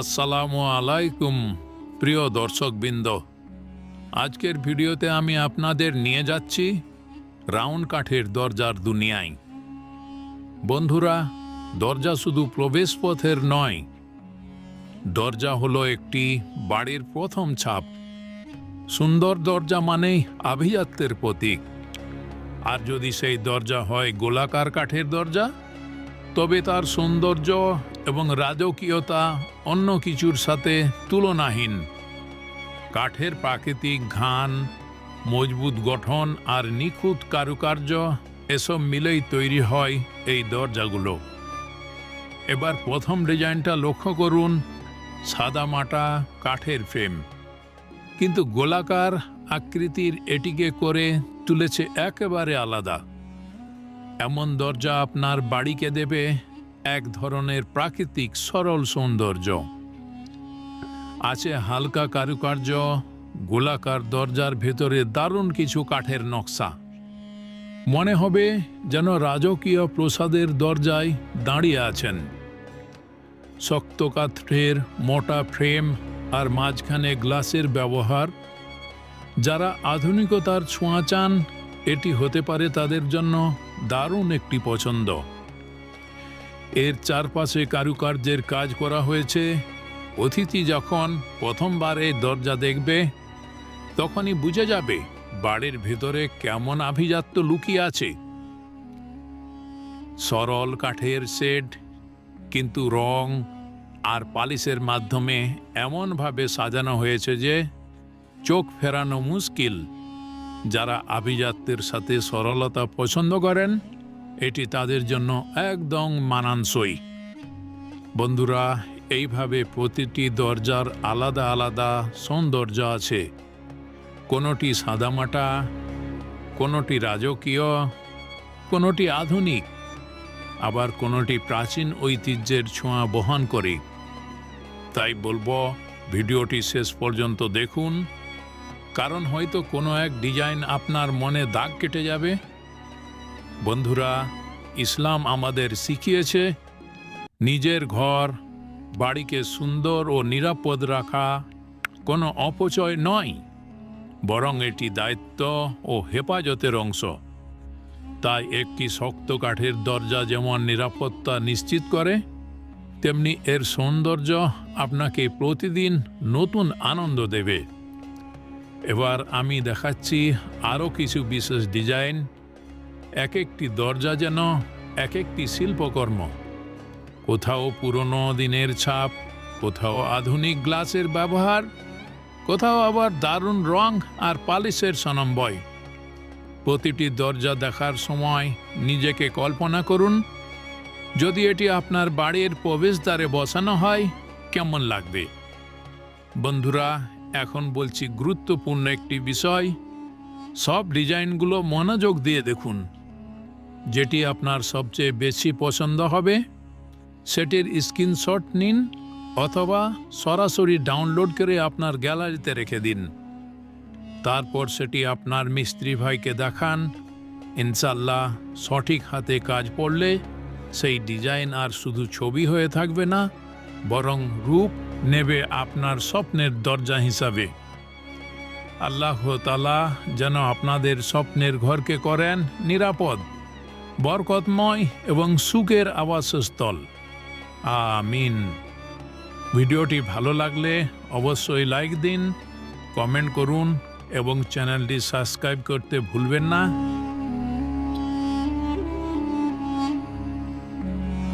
আসসালামু আলাইকুম, প্রিয় দর্শকবৃন্দ। আজকের ভিডিওতে আমি আপনাদের নিয়ে যাচ্ছি রাউন্ড কাঠের দরজার দুনিয়ায়। বন্ধুরা, দরজা শুধু প্রবেশপথের নয়, দরজা হলো একটি বাড়ির প্রথম ছাপ। সুন্দর দরজা মানেই আভিজাত্যের প্রতীক। আর যদি সেই দরজা হয় গোলাকার কাঠের দরজা তবে তার সৌন্দর্য এবং রাজকীয়তা অন্য কিছুর সাথে তুলনাহীন। কাঠের প্রাকৃতিক ঘান মজবুত গঠন আর নিখুঁত কারুকার্য এসব মিলেই তৈরি হয় এই দরজাগুলো। এবার প্রথম ডিজাইনটা লক্ষ্য করুন, সাদা মাটা, কাঠের ফ্রেম। কিন্তু গোলাকার আকৃতির এটিকে করে তুলেছে একেবারে আলাদা। এমন দরজা আপনার বাড়িকে দেবে এক ধরনের প্রাকৃতিক সরল সৌন্দর্য। আছে হালকা কারুকার্য, গোলাকার দরজার ভেতরে দারুণ কিছু কাঠের নকশা। মনে হবে যেন রাজকীয় প্রসাদের দরজায় দাঁড়িয়ে আছেন। শক্ত কাঠের মোটা ফ্রেম আর মাঝখানে গ্লাসের ব্যবহার। যারা আধুনিকতার ছোঁয়া চান, এটি হতে পারে তাদের জন্য দারুণ একটি পছন্দ। এর চারপাশে কারুকার্যের কাজ করা হয়েছে। অতিথি যখন প্রথমবার এই দরজা দেখবে, তখনই বুঝে যাবে বাড়ির ভেতরে কেমন আভিজাত্য লুকিয়ে আছে। সরল কাঠের শেড, কিন্তু রং আর পালিশের মাধ্যমে এমনভাবে সাজানো হয়েছে যে চোখ ফেরানো মুশকিল। যারা আভিজাত্যের সাথে সরলতা পছন্দ করেন, এটি তাদের জন্য একদম মানানসই। বন্ধুরা, এইভাবে প্রতিটি দরজার আলাদা আলাদা সৌন্দর্য আছে। কোনোটি সাদামাটা, কোনোটি রাজকীয়, কোনোটি আধুনিক, আবার কোনোটি প্রাচীন ঐতিহ্যের ছোঁয়া বহন করে। তাই বলব, ভিডিওটি শেষ পর্যন্ত দেখুন। কারণ হয়তো কোনো এক ডিজাইন আপনার মনে দাগ কেটে যাবে। বন্ধুরা, ইসলাম আমাদের শিখিয়েছে, নিজের ঘর, বাড়িকে সুন্দর ও নিরাপদ রাখা কোনো অপচয় নয়, বরং এটি দায়িত্ব ও হেফাজতের অংশ। তাই একটি শক্ত কাঠের দরজা যেমন নিরাপত্তা নিশ্চিত করে, তেমনি এর সৌন্দর্য আপনাকে প্রতিদিন নতুন আনন্দ দেবে। এবার আমি দেখাচ্ছি আরও কিছু বিশেষ ডিজাইন এক একটি দরজা যেন এক একটি শিল্পকর্ম। কোথাও পুরনো দিনের ছাপ, কোথাও আধুনিক গ্লাসের ব্যবহার, কোথাও আবার দারুণ রং আর পালিশের সনম্বয়। প্রতিটি দরজা দেখার সময় নিজেকে কল্পনা করুন, যদি এটি আপনার বাড়ির প্রবেশদ্বারে বসানো হয়, কেমন লাগবে? বন্ধুরা এখন বলছি গুরুত্বপূর্ণ একটি বিষয়। সব ডিজাইনগুলো মনোযোগ দিয়ে দেখুন। যেটি আপনার সবচেয়ে বেশি পছন্দ হবে, সেটির স্ক্রিনশট নিন অথবা সরাসরি ডাউনলোড করে আপনার গ্যালারিতে রেখে দিন। তারপর সেটি আপনার মিস্ত্রি ভাইকে দেখান। ইনশাল্লাহ সঠিক হাতে কাজ পড়লে সেই ডিজাইন আর শুধু ছবি হয়ে থাকবে না, বরং রূপ নেবে আপনার স্বপ্নের দরজা হিসাবে। আল্লাহ তালা যেন আপনাদের স্বপ্নের ঘরকে করেন নিরাপদ, বরকতময় এবং সুখের আবাসস্থল। আমিন। ভিডিওটি ভালো লাগলে অবশ্যই লাইক দিন, কমেন্ট করুন এবং চ্যানেলটি সাবস্ক্রাইব করতে ভুলবেন না।